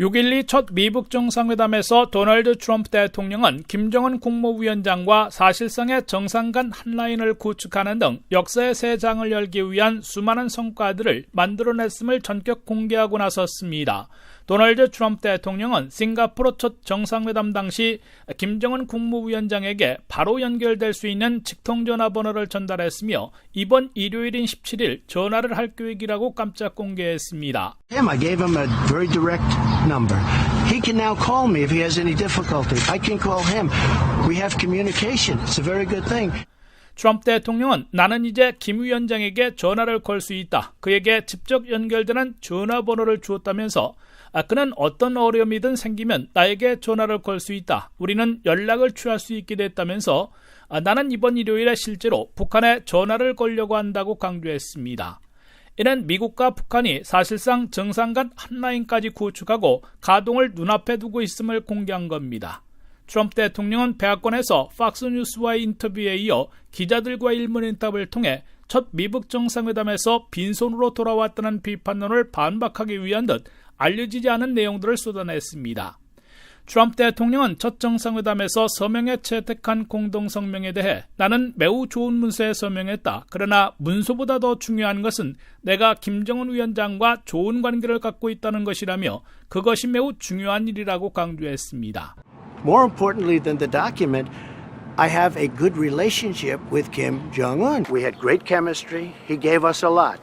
6.12 첫 미북 정상회담에서 도널드 트럼프 대통령은 김정은 국무위원장과 사실상의 정상 간 한라인을 구축하는 등 역사의 새 장을 열기 위한 수많은 성과들을 만들어냈음을 전격 공개하고 나섰습니다. 도널드 트럼프 대통령은 싱가포르 첫 정상회담 당시 김정은 국무위원장에게 바로 연결될 수 있는 직통 전화번호를 전달했으며 이번 일요일인 17일 전화를 할 계획이라고 깜짝 공개했습니다. I gave him a very direct number. He can now call me if he has any difficulty. I can call him. We have communication. It's a very good thing. 트럼프 대통령은 나는 이제 김 위원장에게 전화를 걸 수 있다. 그에게 직접 연결되는 전화번호를 주었다면서 아, 그는 어떤 어려움이든 생기면 나에게 전화를 걸 수 있다. 우리는 연락을 취할 수 있게 됐다면서 아, 나는 이번 일요일에 실제로 북한에 전화를 걸려고 한다고 강조했습니다. 이는 미국과 북한이 사실상 정상 간 한라인까지 구축하고 가동을 눈앞에 두고 있음을 공개한 겁니다. 트럼프 대통령은 백악관에서 팍스뉴스와의 인터뷰에 이어 기자들과 일문인답을 통해 첫 미북 정상회담에서 빈손으로 돌아왔다는 비판론을 반박하기 위한 듯 알려지지 않은 내용들을 쏟아냈습니다. 트럼프 대통령은 첫 정상회담에서 서명에 채택한 공동성명에 대해 나는 매우 좋은 문서에 서명했다. 그러나 문서보다 더 중요한 것은 내가 김정은 위원장과 좋은 관계를 갖고 있다는 것이라며 그것이 매우 중요한 일이라고 강조했습니다. More importantly than the document, I have a good relationship with Kim Jong un. We had great chemistry. He gave us a lot.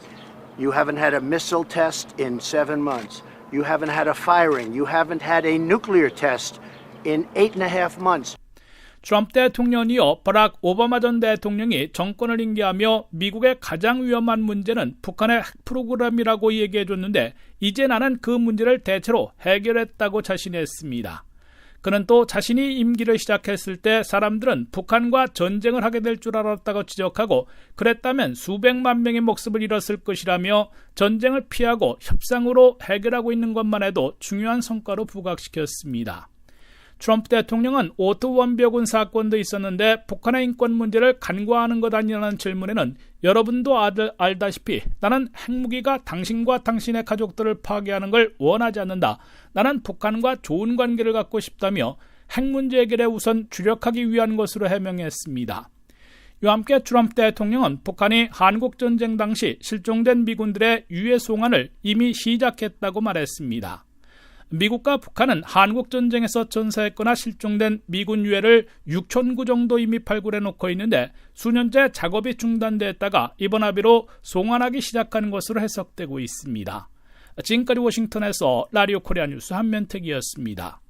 You haven't had a missile test in seven months. You haven't had a firing. You haven't had a nuclear test in eight and a half months. 트럼프 대통령이요 버락 오바마 전 대통령이 정권을 인계하며 미국의 가장 위험한 문제는 북한의 핵 프로그램이라고 얘기해줬는데 이제 나는 그 문제를 대체로 해결했다고 자신했습니다. 그는 또 자신이 임기를 시작했을 때 사람들은 북한과 전쟁을 하게 될 줄 알았다고 지적하고 그랬다면 수백만 명의 목숨을 잃었을 것이라며 전쟁을 피하고 협상으로 해결하고 있는 것만 해도 중요한 성과로 부각시켰습니다. 트럼프 대통령은 오토 원벽은 사건도 있었는데 북한의 인권 문제를 간과하는 것 아니냐는 질문에는 여러분도 아들 알다시피 나는 핵무기가 당신과 당신의 가족들을 파괴하는 걸 원하지 않는다. 나는 북한과 좋은 관계를 갖고 싶다며 핵 문제 해결에 우선 주력하기 위한 것으로 해명했습니다. 이와 함께 트럼프 대통령은 북한이 한국 전쟁 당시 실종된 미군들의 유해 송환을 이미 시작했다고 말했습니다. 미국과 북한은 한국 전쟁에서 전사했거나 실종된 미군 유해를 6천 구 정도 이미 발굴해 놓고 있는데 수년째 작업이 중단됐다가 이번 합의로 송환하기 시작하는 것으로 해석되고 있습니다. 지금까지 워싱턴에서 라디오 코리아 뉴스 한면택이었습니다.